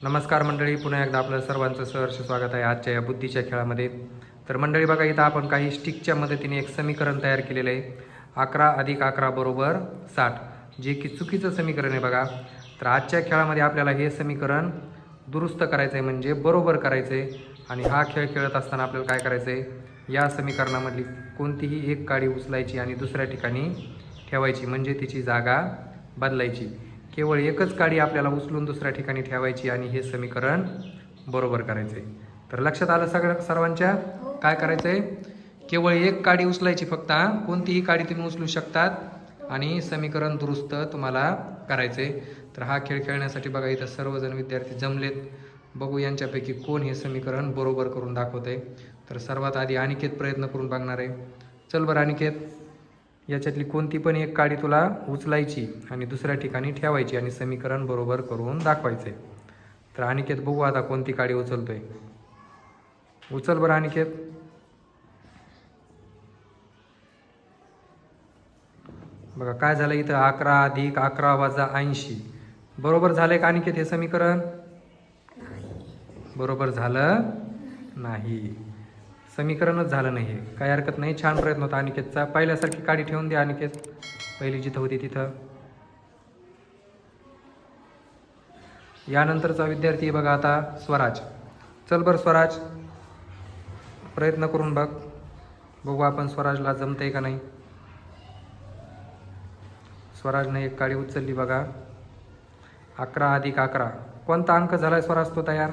नमस्कार मंडळी पुन्हा एकदा आपलं सर्वांचं सहर्ष स्वागत आहे आजच्या या बुद्धीच्या खेळामध्ये. तर मंडळी बघा इथं आपण काही स्टिकच्या मदतीने एक समीकरण तयार केलेलं आहे. अकरा अधिक अकरा बरोबर साठ. जे की चुकीचं समीकरण आहे बघा. तर आजच्या खेळामध्ये आपल्याला हे समीकरण दुरुस्त करायचं आहे म्हणजे बरोबर करायचं आहे आणि हा खेळ खेळत असताना आपल्याला काय करायचं आहे या समीकरणामधली कोणतीही एक काडी उचलायची आणि दुसऱ्या ठिकाणी ठेवायची. म्हणजे तिची जागा बदलायची. केवळ एकच काडी आपल्याला उचलून दुसऱ्या ठिकाणी ठेवायची आणि हे समीकरण बरोबर करायचे तर लक्षात आलं सगळं सर्वांच्या? काय करायचं आहे केवळ एक काडी उचलायची फक्त हा. कोणतीही काडी तुम्ही उचलू शकतात आणि समीकरण दुरुस्त तुम्हाला करायचे तर हा खेळ खेळण्यासाठी बघा इथं सर्वजण विद्यार्थी जमलेत. बघू यांच्यापैकी कोण हे समीकरण बरोबर करून दाखवते तर सर्वात आधी अनिकेत प्रयत्न करून बघणार आहे. चल बरं अनिकेत. याच्यातली कोणती पण एक काडी तुला उचलायची आणि दुसऱ्या ठिकाणी ठेवायची आणि समीकरण बरोबर करून दाखवायचे. तर अनिकेत बघू आता कोणती काडी उचलतोय. उचल बरं अनिकेत. बघा काय झालं इथं? अकरा अधिक अकरा वजा ऐंशी. बरोबर झालंय का अनिकेत हे समीकरण? बरोबर झालं? नाही. समीकरणच झालं नाही हे. काही हरकत नाही. छान प्रयत्न होता अनिकेतचा. पहिल्यासारखी काडी ठेवून द्या अनिकेत. पहिली जिथं होती तिथं. यानंतरचा विद्यार्थी बघा आता स्वराज. चल बरं स्वराज. प्रयत्न करून बघ. बघू आपण स्वराजला जमतंय का नाही. स्वराजने एक काळी उचलली बघा. अकरा अधिक अकरा. कोणता अंक झालाय स्वराज तो तयार?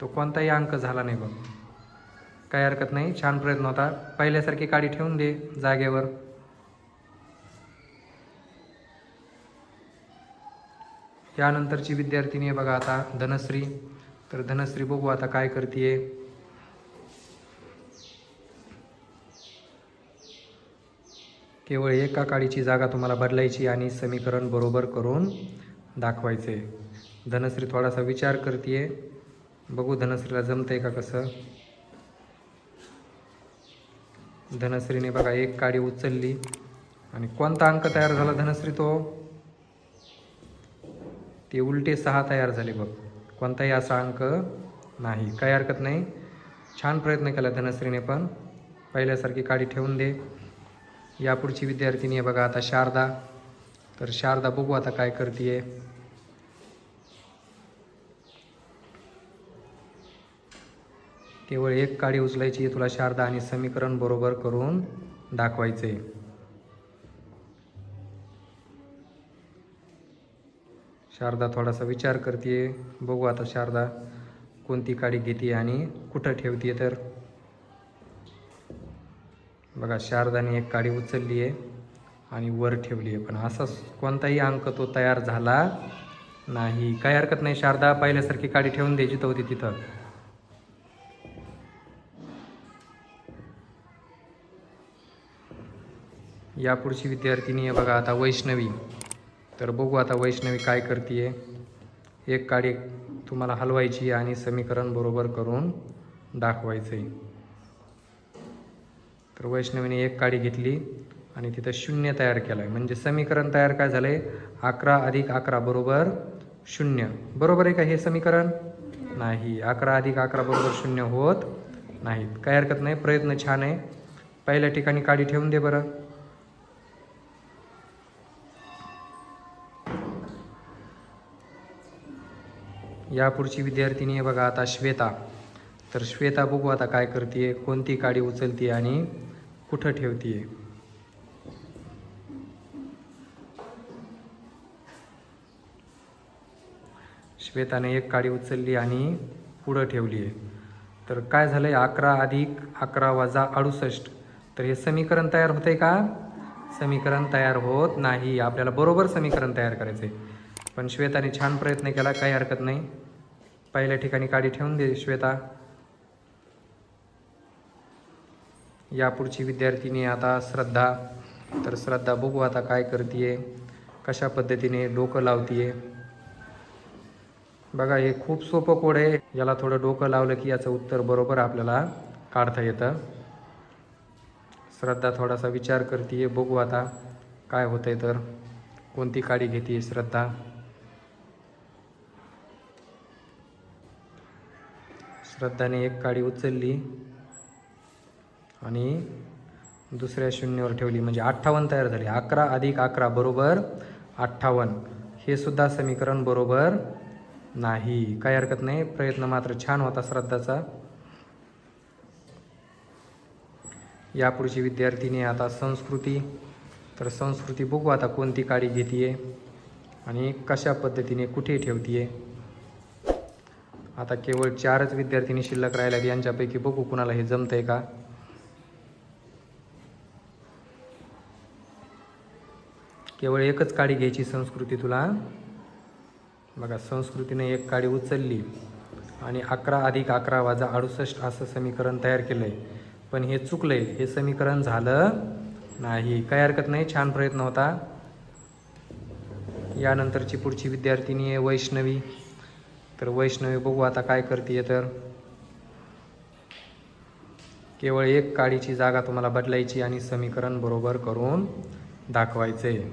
तो कोणताही अंक झाला नाही बघ. काही हरकत नाही. छान प्रयत्न होता. पहिल्यासारखी काडी ठेवून दे जागेवर. यानंतरची विद्यार्थिनी आहे बघा आता धनश्री. तर धनश्री बघू आता काय करते केवळ एका काडीची जागा तुम्हाला बदलायची आणि समीकरण बरोबर करून दाखवायचे. धनश्री थोडासा विचार करते बघू धनश्रीला जमतंय का कसं? धनश्रीने बघा एक काडी उचलली. आणि कोणता अंक तयार झाला धनश्री तो? ते उलटे सहा तयार झाले बघ. कोणताही असा अंक नाही. काही हरकत नाही. छान प्रयत्न केला धनश्रीने पण. पहिल्यासारखी काडी ठेवून दे. यापुढची विद्यार्थिनी आहे बघा आता शारदा. तर शारदा बघू आता काय करते केवळ एक काडी उचलायची तुला शारदा आणि समीकरण बरोबर करून दाखवायचे. शारदा थोडासा विचार करते बघू आता शारदा कोणती काडी घेते आणि कुठं ठेवते तर. बघा शारदाने एक काडी उचलली आहे आणि वर ठेवली आहे पण असा कोणताही अंक तो तयार झाला नाही. काही हरकत नाही शारदा पहिल्यासारखी काडी ठेवून द्यायची तो होती तिथं. यापुढची विद्यार्थिनी आहे बघा आता वैष्णवी. तर बघू आता वैष्णवी काय करते एक काडी तुम्हाला हलवायची आणि समीकरण बरोबर करून दाखवायचं आहे तर वैष्णवीने एक काडी घेतली आणि तिथं शून्य तयार केलं आहे म्हणजे समीकरण तयार काय झालं आहे अकरा अधिक अकरा बरोबर शून्य. बरोबर आहे का हे समीकरण? नाही. अकरा अधिक अकरा बरोबर शून्य होत नाहीत. काही हरकत नाही. प्रयत्न छान आहे. पहिल्या ठिकाणी काडी ठेवून दे बरं. यापुढची विद्यार्थिनी आहे बघा आता श्वेता. तर श्वेता बघू आता काय करते कोणती काडी उचलते आणि कुठं ठेवते श्वेताने एक काडी उचलली आणि पुढं ठेवली आहे तर काय झालंय अकरा अधिक अकरा वजा अडुसष्ट. तर हे समीकरण तयार होते का? समीकरण तयार होत नाही. आपल्याला बरोबर समीकरण तयार करायचं आहे पण श्वेताने छान प्रयत्न केला काही हरकत नाही. पहिल्या ठिकाणी काडी ठेवून दे श्वेता. यापुढची विद्यार्थिनी आता श्रद्धा. तर श्रद्धा बघू आता काय करते कशा पद्धतीने डोकं लावतीये. बघा हे खूप सोपं कोड आहे. याला थोडं डोकं लावलं की याचं उत्तर बरोबर आपल्याला काढता येतं. श्रद्धा थोडासा विचार करते बघू आता काय होतंय तर. कोणती काडी घेते श्रद्धा? श्रद्धाने एक काडी उचलली आणि दुसऱ्या शून्यवर ठेवली. म्हणजे अठ्ठावन्न तयार झाले. अकरा अधिक अकरा बरोबर अठ्ठावन्न. हे सुद्धा समीकरण बरोबर नाही. काही हरकत नाही. प्रयत्न मात्र छान होता श्रद्धाचा. यापुढची विद्यार्थिनी आता संस्कृती. तर संस्कृती बघू आता कोणती काडी घेते आणि कशा पद्धतीने कुठे ठेवतीये. आता केवळ चारच विद्यार्थिनी शिल्लक राहिल्यात यांच्यापैकी बघू कुणाला हे जमतंय का? केवळ एकच काडी घ्यायची संस्कृती तुला बघा संस्कृतीने एक काडी उचलली आणि अकरा अधिक अकरा वाजा अडुसष्ट असं समीकरण तयार केलं आहे पण हे चुकलं आहे हे समीकरण झालं नाही. काही हरकत नाही छान प्रयत्न होता. यानंतरची पुढची विद्यार्थिनी आहे वैष्णवी. तर वैष्णवी बघू आता काय करते तर. केवळ एक काडीची जागा तुम्हाला बदलायची आणि समीकरण बरोबर करून दाखवायचे.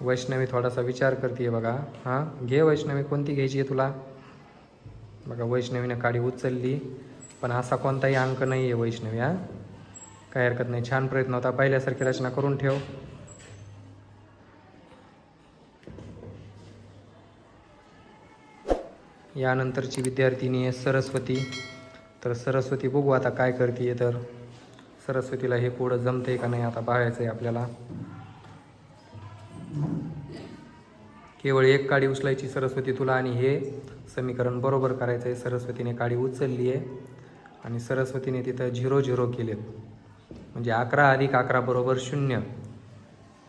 वैष्णवी थोडासा विचार करते बघा. हां? घे वैष्णवी कोणती घ्यायची आहे तुला? बघा वैष्णवीनं काडी उचलली पण असा कोणताही अंक नाही आहे वैष्णवी हा. काही हरकत नाही. छान प्रयत्न होता. पहिल्यासारखी रचना करून ठेव. यानंतरची विद्यार्थिनी आहे सरस्वती. तर सरस्वती बघू आता काय करते तर. सरस्वतीला हे पुढं आहे का नाही आता पाहायचं आहे आपल्याला. केवळ एक काडी उचलायची सरस्वती तुला आणि हे समीकरण बरोबर करायचं आहे सरस्वतीने काडी उचलली आहे. आणि सरस्वतीने तिथं झिरो झिरो केलेत. म्हणजे अकरा अधिक अकरा बरोबर शून्य.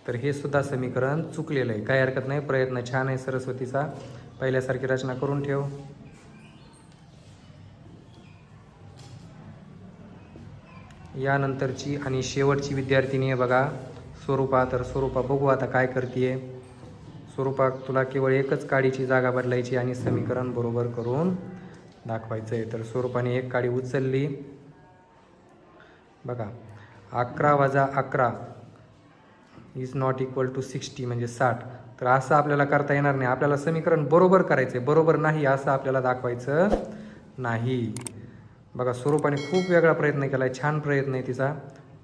तर हे सुद्धा समीकरण चुकलेलं आहे. काही हरकत नाही. प्रयत्न छान आहे. सरस्वतीचा पहिल्यासारखी रचना करून ठेव. यानंतरची आणि शेवटची विद्यार्थिनी आहे बघा. स्वरूपा तर स्वरूपा बघू आता काय करते स्वरूपा तुला केवळ एकच काडीची जागा बदलायची आणि समीकरण बरोबर करून दाखवायचं आहे तर स्वरूपाने एक काडी उचलली. बघा. अकरा वजा अकरा. Is not equal to sixty म्हणजे साठ. तर असं आपल्याला करता येणार नाही. आपल्याला समीकरण बरोबर करायचं आहे बरोबर नाही असं आपल्याला दाखवायचं नाही. बघा स्वरूपाने खूप वेगळा प्रयत्न केला आहे छान प्रयत्न आहे तिचा.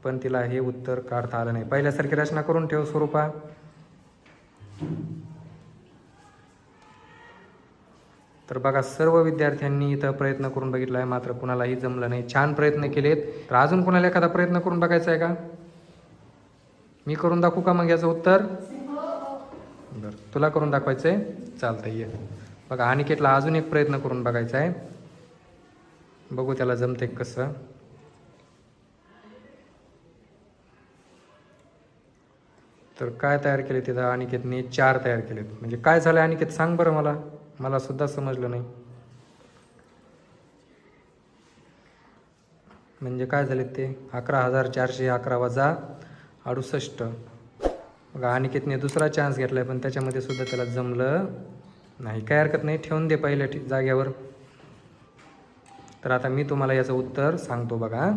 पण तिला हे उत्तर काढता आलं नाही. पहिल्यासारखी रचना करून ठेव स्वरूपा. तर बघा सर्व विद्यार्थ्यांनी इथं प्रयत्न करून बघितला आहे मात्र कुणालाही जमलं नाही. छान प्रयत्न केलेत. तर अजून कुणाला एखादा प्रयत्न करून बघायचा आहे का? मी करून दाखवू का मग याचं उत्तर? बरं. तुला करून दाखवायचं आहे चालतंय ये. बघा अनिकेतला अजून एक प्रयत्न करून बघायचा आहे बघू त्याला जमते कसं. तर काय तयार केले तिथं अनिकेतने चार तयार केलेत. म्हणजे काय झालं अनिकेत सांग बरं मला. मला सुद्धा समजलं नाही. म्हणजे काय झाले ते? अकरा हजार चारशे अकरा वजा अडुसष्ट. मग अनिकेतने दुसरा चान्स घेतला आहे पण त्याच्यामध्ये सुद्धा त्याला जमलं नाही. काय हरकत नाही ठेवून दे पहिल्या जाग्यावर तर आता मी तुम्हाला याचं उत्तर सांगतो बघा.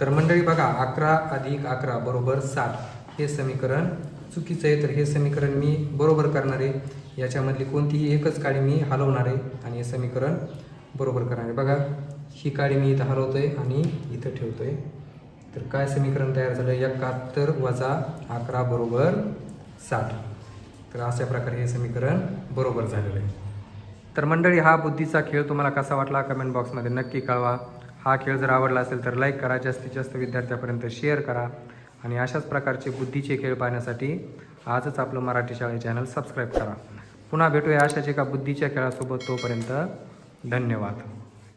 तर मंडळी बघा अकरा अधिक अकरा बरोबर साठ हे समीकरण चुकीचं आहे तर हे समीकरण मी बरोबर करणार आहे. याच्यामधली कोणतीही एकच काळी मी हलवणार आहे आणि हे समीकरण बरोबर करणार आहे. बघा ही काळी मी इथं हलवतोय आणि इथं ठेवतो आहे तर काय समीकरण तयार झालं? एकाहत्तर वजा अकरा बरोबर साठ. तर अशा प्रकारे हे समीकरण बरोबर झालेलं आहे. तर मंडळी हा बुद्धीचा खेळ तुम्हाला कसा वाटला? कमेंट बॉक्समध्ये नक्की कळवा. हा खेळ जर आवडला असेल तर लाईक करा. जास्तीत जास्त विद्यार्थ्यापर्यंत शेअर करा. आणि अशाच प्रकारचे बुद्धीचे खेळ पाहण्यासाठी आजच आपलं मराठी शाळे चॅनल सबस्क्राईब करा. पुन्हा भेटूया अशाच एका बुद्धीच्या खेळासोबत. तोपर्यंत धन्यवाद.